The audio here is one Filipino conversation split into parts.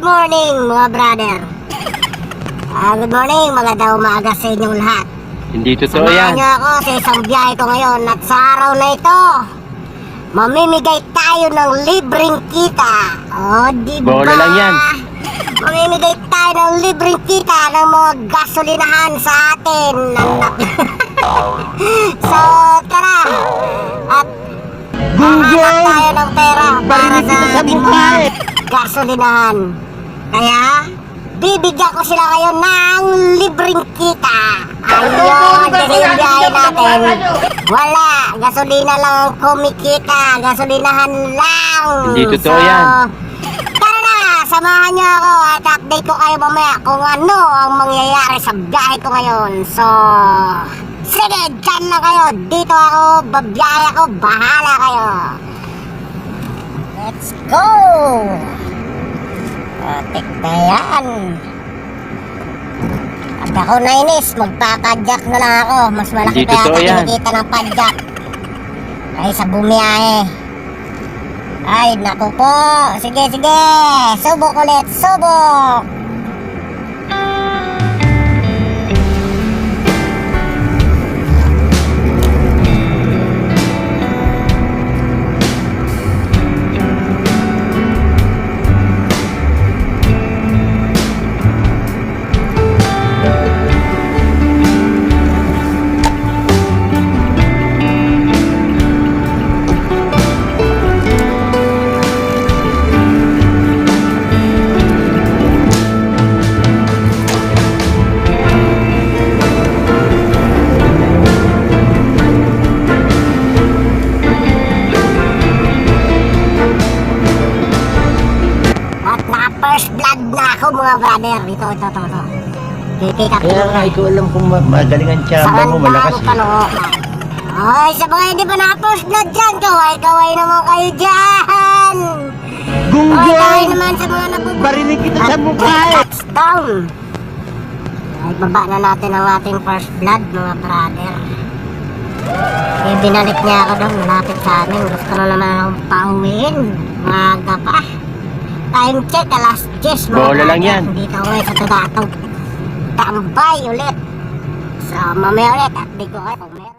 Good morning mga brother. Ah, good morning, magandang umaga sa inyong lahat. Hindi totoo Samahan yan. niyo ako sa isang biyahe ko ngayon at sa araw na ito, mamimigay tayo ng libreng kita. O, di ba? Bola lang yan. Mamimigay tayo ng libreng kita ng mga gasolinahan sa atin. so, tara. At Hahanap tayo ng pera para sa ating mga gasolinahan. Kaya, bibigyan ko sila ngayon ng libreng kita. Ayun, biyahe natin. Wala, gasolina lang ang kumikita. Gasolinahan lang. Hindi totoo yan. Tara na, samahan niyo ako at update ko kayo mamaya kung ano ang mangyayari sa biyahe ko ngayon. So, sige, dyan na kayo. Dito ako, babiyahe ako, bahala kayo. Let's go! Atik na yan. Pag ako nainis, magpapadyak na lang ako. Mas malaki Hindi pa yata kinikita ng padyak. Ay, sa bumiyahe. Ay, naku po. Sige, sige. Subok ulit, subok. Mga brother. Ito, ito, ito, ito. Up Kaya nga, ikaw alam kung ma- magaling ang tsamba mo, malakas eh. Ay, sa mga hindi pa naka-first blood dyan, kaway-kaway naman kayo dyan. Kaway Gunggong! naman sa mga nabubuhay. Barinig kita sa mukha eh! Touchdown! Ay, baba na natin ang ating first blood, mga brother. Eh, binalik niya ako doon, malapit sa amin. Gusto na naman akong pauwiin. Maaga pa. Time check, alas 10, mga Bola lang yan. Dito ako ngayon sa Tudatog. Tambay ulit. So, mamaya ulit, update ko kayo kung meron.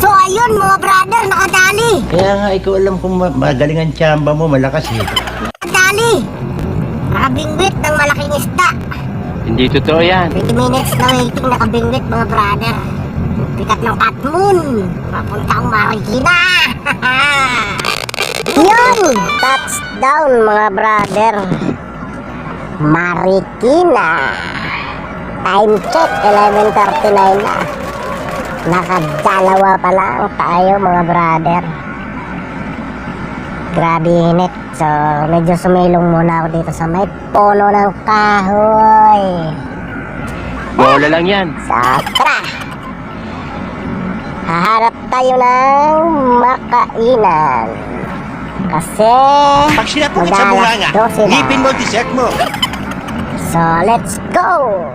So, ayun, mga brother, nakadali. Kaya nga, ikaw alam kung ma- magaling ang tsamba mo, malakas eh. Nakadali. Nakabingwit ng malaking isda. Hindi totoo yan. 20 minutes na waiting nakabingwit mga brother. Pikat ng Katmoon. Papuntang Marikina. Yun! Touchdown mga brother. Marikina. Time check, 11.39 na. Nakadalawa pa lang tayo mga brother. Grabe init. So, medyo sumilong muna ako dito sa may puno ng kahoy. Bola lang yan. Satra! Haharap tayo ng makainan. Kasi Pag sinapungit sa 12 na. ngipin mo dessert mo. So, let's go!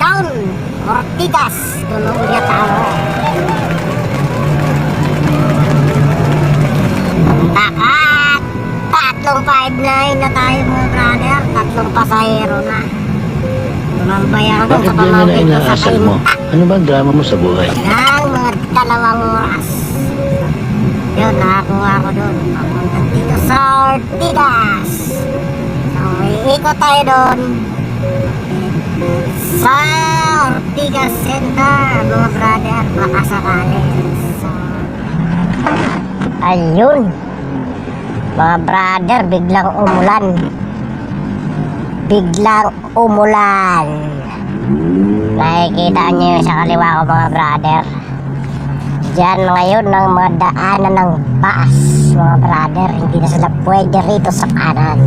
Town, Ortigas, Tulong Yatao. Takat! Tatlong 5-9 na tayo mga brother. Tatlong pasahero na. Tumambayan ko sa pamawin ko sa kainta. Mo? Ano ba drama mo sa buhay? Ang mga dalawang oras. Yun, nakakuha ko doon. Papunta dito sa Ortigas. So, iikot tayo doon. Sa Ortigas Center, mga brother. Baka sakali. Ayun. Mga brother, biglang umulan. Biglang umulan. Nakikita niyo sa kaliwa ko mga brother. Diyan ngayon ang mga daanan ng bus mga brother. Hindi na sila pwede rito sa kanan.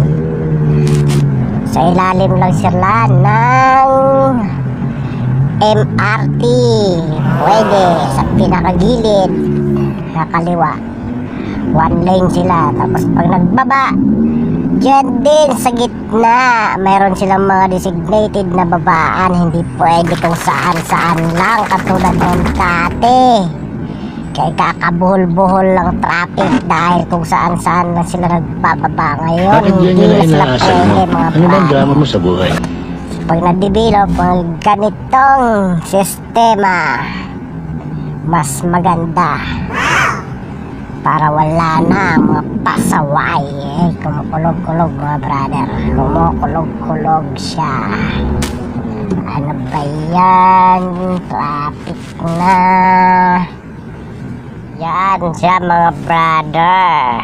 Sa ilalim lang sila ng MRT. Pwede sa pinakagilid na kaliwa. One lane sila. Tapos pag nagbaba, Diyan din sa gitna, mayroon silang mga designated na babaan, hindi pwede kung saan-saan lang, katulad ng dati. Kaya kakabuhol-buhol lang traffic dahil kung saan-saan lang sila nagbababa ngayon. Bakit yan Hindi yun na na sila inaasal mo? pwede mga Ano ba ang brad. drama mo sa buhay? Pag na-develop ang ganitong sistema, mas maganda para wala na mga pasaway eh, kumukulog-kulog mga brother kumukulog-kulog siya ano ba yan traffic na yan siya mga brother.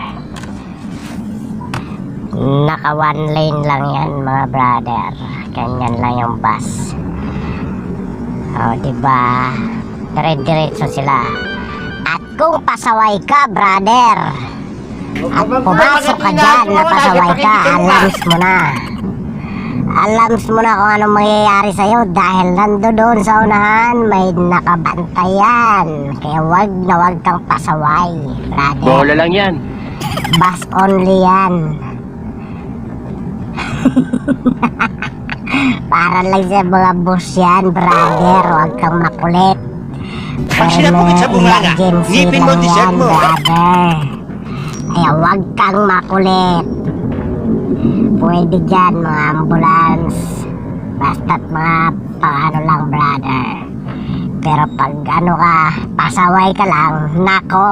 Naka one lane lang yan mga brother. Ganyan lang yung bus. O diba? Dire-diretso sila. At kung pasaway ka brother. At pumasok ka dyan na pasaway ka alams mo na alams mo na kung anong mangyayari sa'yo dahil nando doon sa unahan may nakabantayan kaya wag na wag kang pasaway brother Bola lang yan. Bus only yan. Para lang sa mga bus yan, brother. Huwag kang makulit. Pag sinabugit sa bumaga, emergency ngipin mo, t-shirt mo. brother. Kaya huwag kang makulit. Pwede dyan, mga ambulance. Basta't mga pang ano lang, brother. Pero pag ano ka, pasaway ka lang, nako.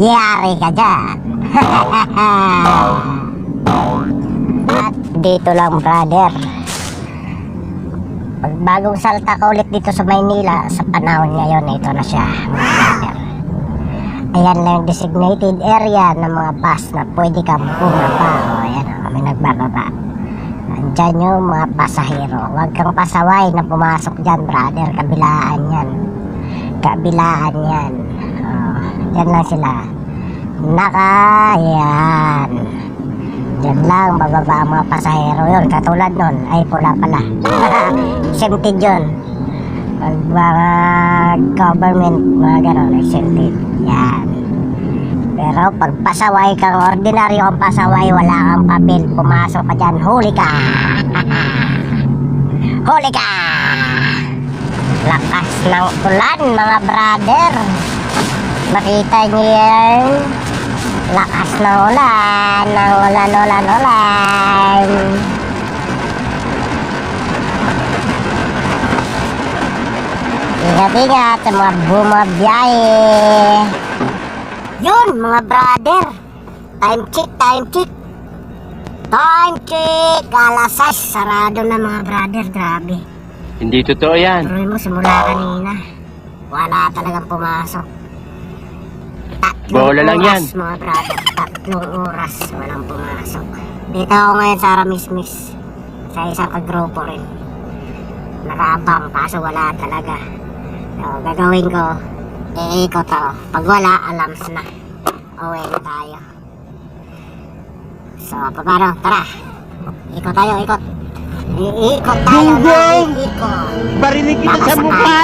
Yari ka dyan. At dito lang, brother. Pag bagong salta ka ulit dito sa Maynila, sa panahon ngayon, ito na siya, mga brother. Ayan lang designated area ng mga bus na pwede kang bumaba. May nagbababa. Andyan yung mga pasahero. Huwag kang pasaway na pumasok dyan, brother. Kabilaan yan. Kabilaan yan. Oh, yan lang sila. Naka, yan. Yan lang, bababa ang mga pasahero yun. Katulad nun, ay pula pala. exempted yun. Pag mga government, mga gano'n, exempted. Yan. Pero pag pasaway kang ordinaryo ang pasaway, wala kang papel, pumasok ka dyan, huli ka! huli ka! Lakas ng ulan, mga brother. Nakita niyo yan? Lakas ng ulan, ng ulan, ulan, ulan. Ingat-ingat sa mga bumabiyahe. Yun, mga brother. Time check, time check. Time check. Alas 6, sarado na mga brother. Grabe. Hindi totoo yan. Tuloy mo simula kanina. Wala talagang pumasok. Tatlong Bola lang oras, yan. mga brother. Tatlong oras walang pumasok. Dito ako ngayon sa Aramismis. Sa isang kagrupo rin. Nakaabang kaso wala talaga. So, gagawin ko, iikot ako. Pag wala, alams na. Uwi na tayo. So, paano? Tara. Ikot tayo, ikot. Iikot tayo iikot. Barinig kita sa mukha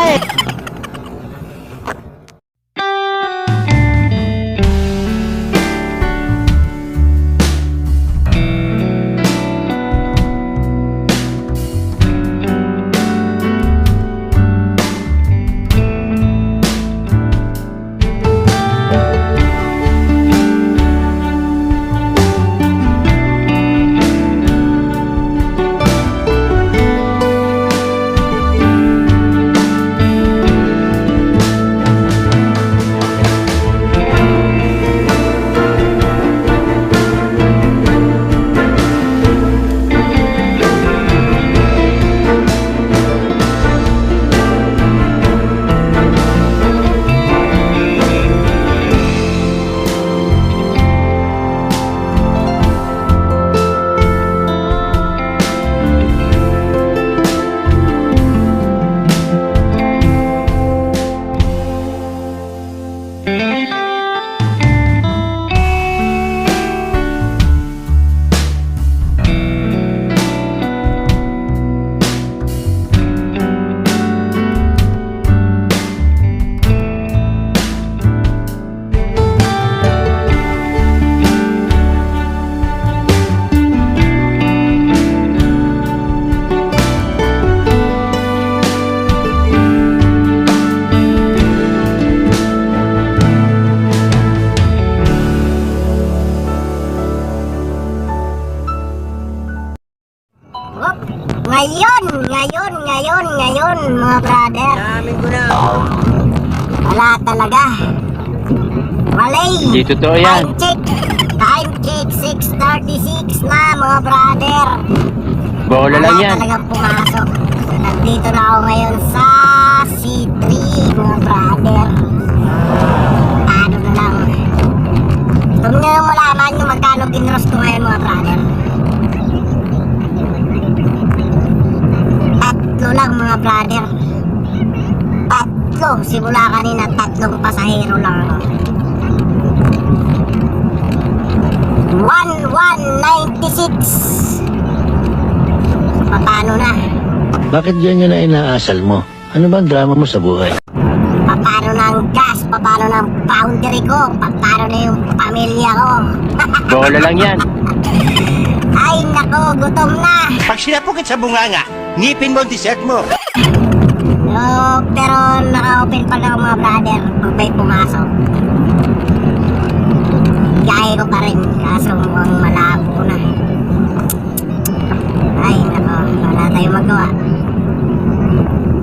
sakali. eh. mga brother. Namin ko na. Wala talaga. Mali. Hindi totoo yan. Time check. Time check. 6.36 na mga brother. Bola lang Wala yan. talagang pumasok. So, nandito na ako ngayon sa C3 mga brother. Ano na lang. Gusto nyo yung malaman yung magkano ginros ko ngayon mga brother. Lang mga brother. Tatlo. Simula kanina tatlong pasahero lang. ako. 1196 Paano na? Bakit ganyan na inaasal mo? Ano bang drama mo sa buhay? Paano na ang gas? Paano na ang boundary ko? Paano na yung pamilya ko? Bola lang yan. Ay nako, gutom na! Pag sinapukit sa bunganga, ngipin mo ang dessert mo. No, pero naka-open pa lang mga brother pag pumasok. Gaya ko pa rin, kaso mukhang malabo na. Ay, nako, wala tayong magawa.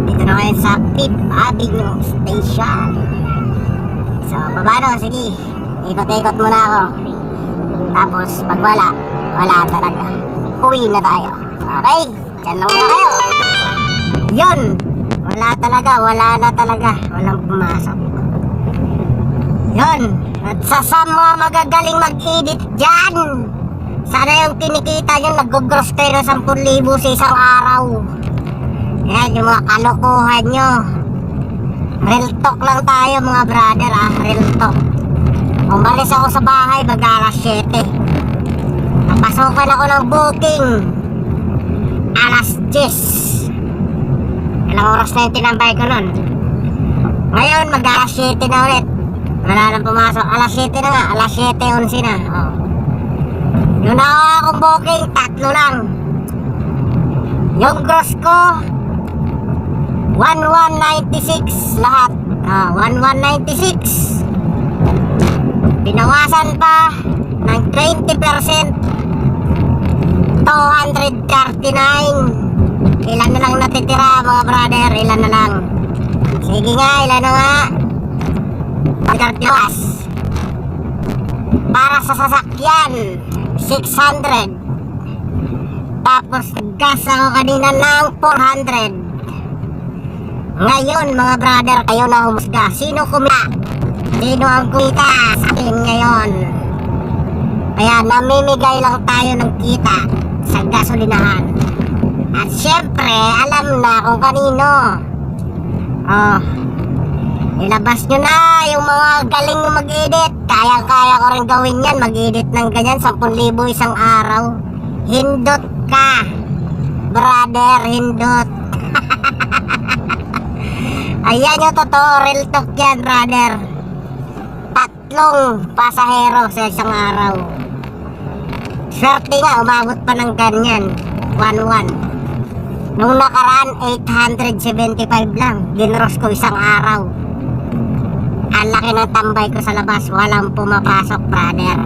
Dito na kayo sa Fifth Avenue Station. So, babano, sige. Ikot-ikot muna ako. Tapos, pag wala, wala talaga. Uwi na tayo. Okay? Diyan lang muna kayo. Yun! Wala talaga, wala na talaga. Walang pumasok. Yun! At sa sa mga magagaling mag-edit dyan! Sana yung kinikita nyo, nag-gross kayo ng 10,000 sa isang araw. Yan, yung mga kalokohan nyo. Real talk lang tayo mga brother ah, real talk. Umalis ako sa bahay mag alas 7. Napasokan ako ng booking. Alas 10. Ilang oras na yung tinambay ko nun. Ngayon, mag alas 7 na ulit. Wala nang pumasok. Alas 7 na nga. Alas 7, 11 na. Oh. Yung nakuha akong booking, tatlo lang. Yung gross ko, 1196 lahat. Ah, 1196. Binawasan pa ng 20%. 239. Ilan na lang natitira mga brother? Ilan na lang? Sige nga, ilan na nga? 30 Para sa sasakyan, 600. Tapos gas ako kanina ng 400. Ngayon mga brother, kayo na humusga. Sino kumita? Sino ang kumita sa akin ngayon? Kaya namimigay lang tayo ng kita sa gasolinahan. At syempre, alam na kung kanino. Oh, ilabas nyo na yung mga galing na mag-edit. Kaya-kaya ko rin gawin yan. Mag-edit ng ganyan, 10,000 isang araw. Hindot ka. Brother, hindot. Ayan yung totoo, real talk yan, brother. Tatlong pasahero sa isang araw. Swerte nga, umabot pa ng ganyan. 1-1. Nung nakaraan, 875 lang. Ginros ko isang araw. Ang laki ng tambay ko sa labas. Walang pumapasok, brother.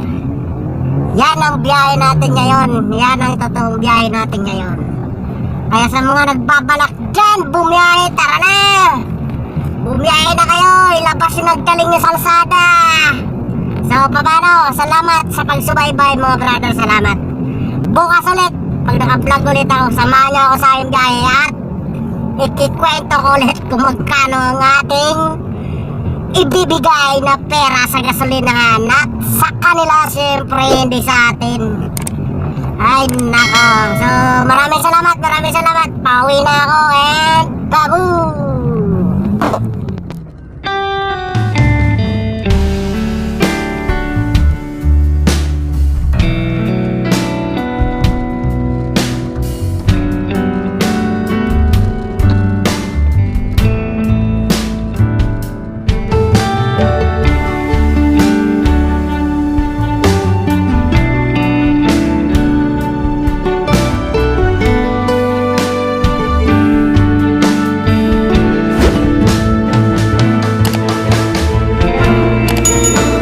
Yan ang biyahe natin ngayon. Yan ang totoong biyahe natin ngayon. Kaya sa mga nagbabalak dyan, bumiyahe, tara na! Bumiyahe na kayo, ilabas yung naggaling niyo sa kalsada. So, paano? Salamat sa pagsubaybay mga brother, salamat. Bukas ulit, pag naka-vlog ulit ako, samahan niyo ako sa aking biyahe at ikikwento ko ulit kung magkano ang ating ibibigay na pera sa gasolinahan at sa kanila siyempre hindi sa atin. Ay nako. So maraming salamat, maraming salamat. Pauwi na ako and babu!